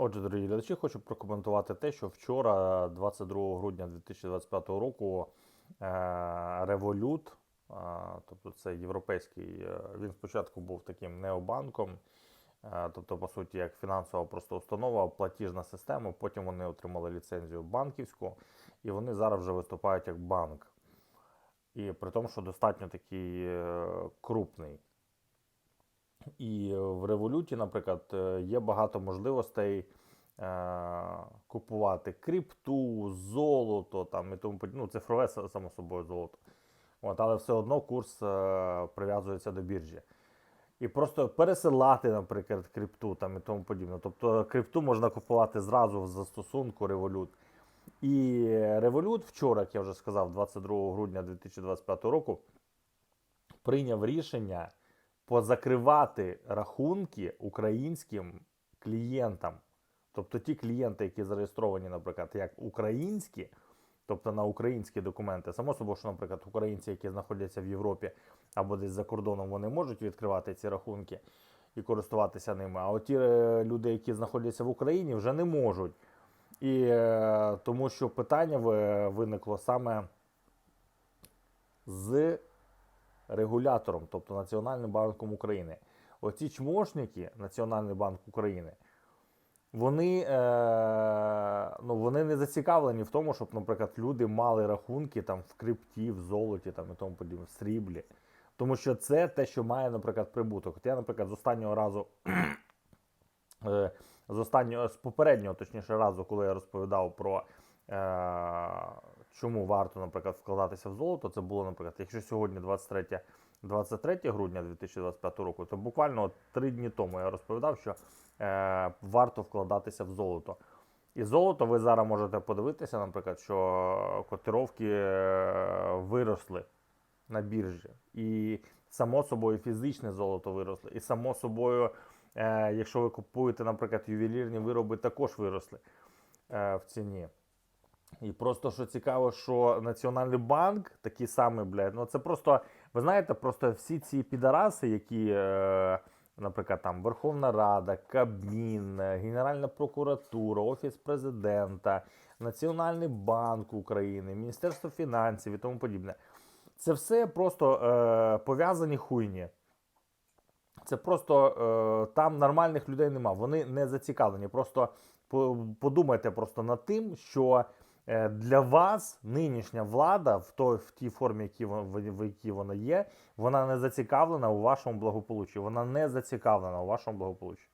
Отже, дорогі глядачі, хочу прокоментувати те, що вчора, 22 грудня 2025 року, Revolut, е, тобто це європейський, е, він спочатку був таким необанком, е, тобто, по суті, як фінансова просто установа, платіжна система. Потім вони отримали ліцензію банківську, і вони зараз вже виступають як банк. І при тому, що достатньо такий крупний. І в революті, наприклад, е, є багато можливостей е, купувати крипту, золото там і тому. Ну, цифрове само собою золото. От, але все одно курс е, прив'язується до біржі. І просто пересилати, наприклад, крипту там і тому подібне. Тобто крипту можна купувати зразу в застосунку Revolut. І Revolut вчора, як я вже сказав, 22 грудня 2025 року, прийняв рішення позакривати рахунки українським клієнтам. Тобто ті клієнти, які зареєстровані, наприклад, як українські, тобто на українські документи, само собою, що, наприклад, українці, які знаходяться в Європі або десь за кордоном, вони можуть відкривати ці рахунки і користуватися ними. А от ті е, люди, які знаходяться в Україні, вже не можуть. І е, тому що питання виникло саме з регулятором, тобто Національним банком України. Оці чмошники, Національний банк України, вони, е, ну, вони не зацікавлені в тому, щоб, наприклад, люди мали рахунки там, в крипті, в золоті там, і тому подібне, в сріблі. Тому що це те, що має, наприклад, прибуток. От я, наприклад, з останнього разу, е, з останнього, з попереднього, точніше, разу, коли я розповідав про е, чому варто, наприклад, вкладатися в золото, це було, наприклад, якщо сьогодні 23, 23 грудня 2025 року, то буквально три дні тому я розповідав, що е, варто вкладатися в золото. І золото ви зараз можете подивитися, наприклад, що котировки е, виросли на біржі. І само собою фізичне золото виросло. І само собою, е, якщо ви купуєте, наприклад, ювелірні вироби, також виросли е, в ціні. І просто що цікаво, що Національний банк такий самий, блядь, ну це просто, ви знаєте, просто всі ці підараси, які, е, наприклад, там Верховна Рада, Кабмін, Генеральна прокуратура, Офіс президента, Національний банк України, Міністерство фінансів і тому подібне. Це все просто е, пов'язані хуйні. Це просто е, там нормальних людей нема. Вони не зацікавлені. Просто подумайте просто над тим, що для вас нинішня влада в той в тій формі, які в якій вона є, вона не зацікавлена у вашому благополуччі. Вона не зацікавлена у вашому благополуччі.